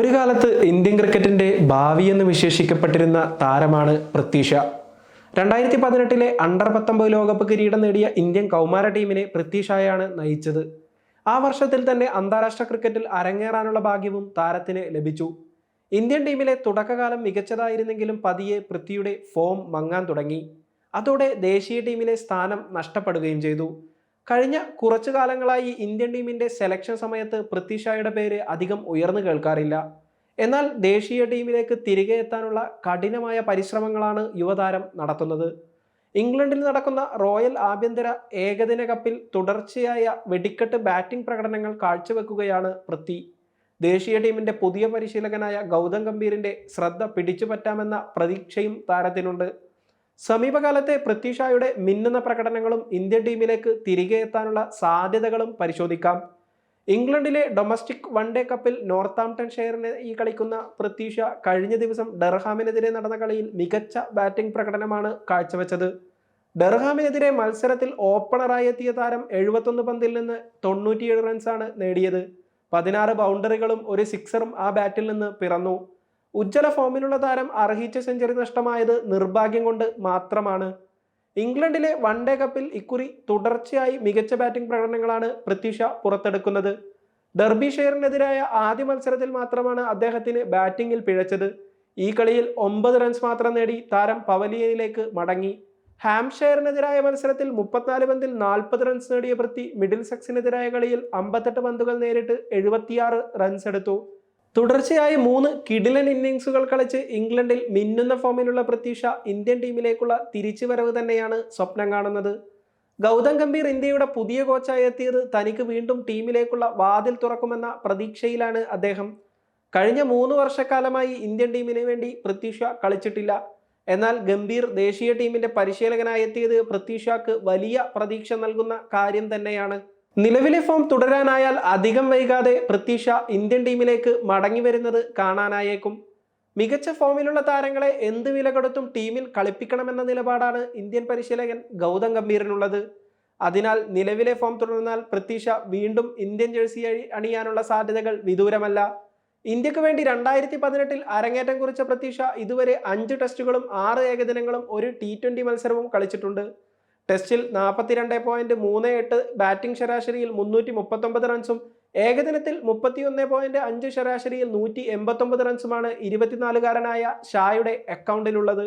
ഒരു കാലത്ത് ഇന്ത്യൻ ക്രിക്കറ്റിന്റെ ഭാവി എന്ന് വിശേഷിക്കപ്പെട്ടിരുന്ന താരമാണ് പ്രത്യീഷ രണ്ടായിരത്തി പതിനെട്ടിലെ അണ്ടർ പത്തൊമ്പത് ലോകകപ്പ് കിരീടം നേടിയ ഇന്ത്യൻ കൗമാര ടീമിനെ പ്രത്യീഷയാണ് നയിച്ചത്. ആ വർഷത്തിൽ തന്നെ അന്താരാഷ്ട്ര ക്രിക്കറ്റിൽ അരങ്ങേറാനുള്ള ഭാഗ്യവും താരത്തിന് ലഭിച്ചു. ഇന്ത്യൻ ടീമിലെ തുടക്കകാലം മികച്ചതായിരുന്നെങ്കിലും പതിയെ പൃഥ്വിയുടെ ഫോം മങ്ങാൻ തുടങ്ങി. അതോടെ ദേശീയ ടീമിലെ സ്ഥാനം നഷ്ടപ്പെടുകയും ചെയ്തു. കഴിഞ്ഞ കുറച്ചു കാലങ്ങളായി ഇന്ത്യൻ ടീമിന്റെ സെലക്ഷൻ സമയത്ത് പൃഥ്വിഷായുടെ പേര് അധികം ഉയർന്നു കേൾക്കാറില്ല. എന്നാൽ ദേശീയ ടീമിലേക്ക് തിരികെ എത്താനുള്ള കഠിനമായ പരിശ്രമങ്ങളാണ് യുവതാരം നടത്തുന്നത്. ഇംഗ്ലണ്ടിൽ നടക്കുന്ന റോയൽ ആഭ്യന്തര ഏകദിന കപ്പിൽ തുടർച്ചയായ വെടിക്കെട്ട് ബാറ്റിംഗ് പ്രകടനങ്ങൾ കാഴ്ചവെക്കുകയാണ് പൃഥ്വി ദേശീയ ടീമിന്റെ പുതിയ പരിശീലകനായ ഗൗതം ഗംഭീറിന്റെ ശ്രദ്ധ പിടിച്ചുപറ്റാമെന്ന പ്രതീക്ഷയും താരത്തിനുണ്ട്. സമീപകാലത്തെ പൃഥ്വിഷായുടെ മിന്നുന്ന പ്രകടനങ്ങളും ഇന്ത്യൻ ടീമിലേക്ക് തിരികെ എത്താനുള്ള സാധ്യതകളും പരിശോധിക്കാം. ഇംഗ്ലണ്ടിലെ ഡൊമസ്റ്റിക് വൺ ഡേ കപ്പിൽ നോർത്താംപ്ടൺ ഷെയറിനെ ഈ കളിക്കുന്ന പൃഥ്വിഷ കഴിഞ്ഞ ദിവസം ഡെർഹാമിനെതിരെ നടന്ന കളിയിൽ മികച്ച ബാറ്റിംഗ് പ്രകടനമാണ് കാഴ്ചവെച്ചത്. ഡെർഹാമിനെതിരെ മത്സരത്തിൽ ഓപ്പണറായി എത്തിയ താരം എഴുപത്തൊന്ന് പന്തിൽ നിന്ന് തൊണ്ണൂറ്റിയേഴ് റൺസാണ് നേടിയത്. പതിനാറ് ബൗണ്ടറികളും ഒരു സിക്സറും ആ ബാറ്റിൽ നിന്ന് പിറന്നു. ഉജ്ജ്വല ഫോമിലുള്ള താരം അർഹിച്ച സെഞ്ചുറി നഷ്ടമായത് നിർഭാഗ്യം കൊണ്ട് മാത്രമാണ്. ഇംഗ്ലണ്ടിലെ വൺ ഡേ കപ്പിൽ ഇക്കുറി തുടർച്ചയായി മികച്ച ബാറ്റിംഗ് പ്രകടനങ്ങളാണ് പൃഥ്വി പുറത്തെടുക്കുന്നത്. ഡെർബി ഷെയറിനെതിരായ ആദ്യ മത്സരത്തിൽ മാത്രമാണ് അദ്ദേഹത്തിന് ബാറ്റിംഗിൽ പിഴച്ചത്. ഈ കളിയിൽ ഒമ്പത് റൺസ് മാത്രം നേടി താരം പവലിയനിലേക്ക് മടങ്ങി. ഹാംഷെയറിനെതിരായ മത്സരത്തിൽ മുപ്പത്തിനാല് പന്തിൽ നാൽപ്പത് റൺസ് നേടിയ പ്രതി മിഡിൽ സെക്സിനെതിരായ കളിയിൽ അമ്പത്തെട്ട് പന്തുകൾ നേരിട്ട് എഴുപത്തിയാറ് റൺസ് എടുത്തു. തുടർച്ചയായി മൂന്ന് കിടിലൻ ഇന്നിങ്സുകൾ കളിച്ച് ഇംഗ്ലണ്ടിൽ മിന്നുന്ന ഫോമിലുള്ള പ്രതീക്ഷ ഇന്ത്യൻ ടീമിലേക്കുള്ള തിരിച്ചുവരവ് തന്നെയാണ് സ്വപ്നം കാണുന്നത്. ഗൗതം ഗംഭീർ ഇന്ത്യയുടെ പുതിയ കോച്ചായി എത്തിയത് തനിക്ക് വീണ്ടും ടീമിലേക്കുള്ള വാതിൽ തുറക്കുമെന്ന പ്രതീക്ഷയിലാണ് അദ്ദേഹം. കഴിഞ്ഞ മൂന്ന് വർഷക്കാലമായി ഇന്ത്യൻ ടീമിന് വേണ്ടി പ്രത്യുഷ കളിച്ചിട്ടില്ല. എന്നാൽ ഗംഭീർ ദേശീയ ടീമിന്റെ പരിശീലകനായി എത്തിയത് പൃഥ്വി വലിയ പ്രതീക്ഷ നൽകുന്ന കാര്യം തന്നെയാണ്. നിലവിലെ ഫോം തുടരാനായാൽ അധികം വൈകാതെ പ്രത്യീഷ ഇന്ത്യൻ ടീമിലേക്ക് മടങ്ങി വരുന്നത് കാണാനായേക്കും. മികച്ച ഫോമിലുള്ള താരങ്ങളെ എന്ത് വില കൊടുത്തും ടീമിൽ കളിപ്പിക്കണമെന്ന നിലപാടാണ് ഇന്ത്യൻ പരിശീലകൻ ഗൗതം ഗംഭീറിനുള്ളത്. അതിനാൽ നിലവിലെ ഫോം തുടർന്നാൽ പ്രത്യീഷ വീണ്ടും ഇന്ത്യൻ ജേഴ്സി അണിയാനുള്ള സാധ്യതകൾ വിദൂരമല്ല. ഇന്ത്യയ്ക്ക് വേണ്ടി രണ്ടായിരത്തി പതിനെട്ടിൽ അരങ്ങേറ്റം കുറിച്ച പ്രത്യീഷ ഇതുവരെ അഞ്ച് ടെസ്റ്റുകളും ആറ് ഏകദിനങ്ങളും ഒരു ടി മത്സരവും കളിച്ചിട്ടുണ്ട്. ടെസ്റ്റിൽ നാൽപ്പത്തിരണ്ട് പോയിന്റ് മൂന്ന് എട്ട് ബാറ്റിംഗ് ശരാശരിയിൽ മുന്നൂറ്റി മുപ്പത്തൊമ്പത് റൺസും ഏകദിനത്തിൽ മുപ്പത്തിയൊന്ന് പോയിന്റ് അഞ്ച് ശരാശരിയിൽ നൂറ്റി എൺപത്തൊമ്പത് റൺസുമാണ് ഇരുപത്തിനാലുകാരനായ ഷായുടെ അക്കൗണ്ടിലുള്ളത്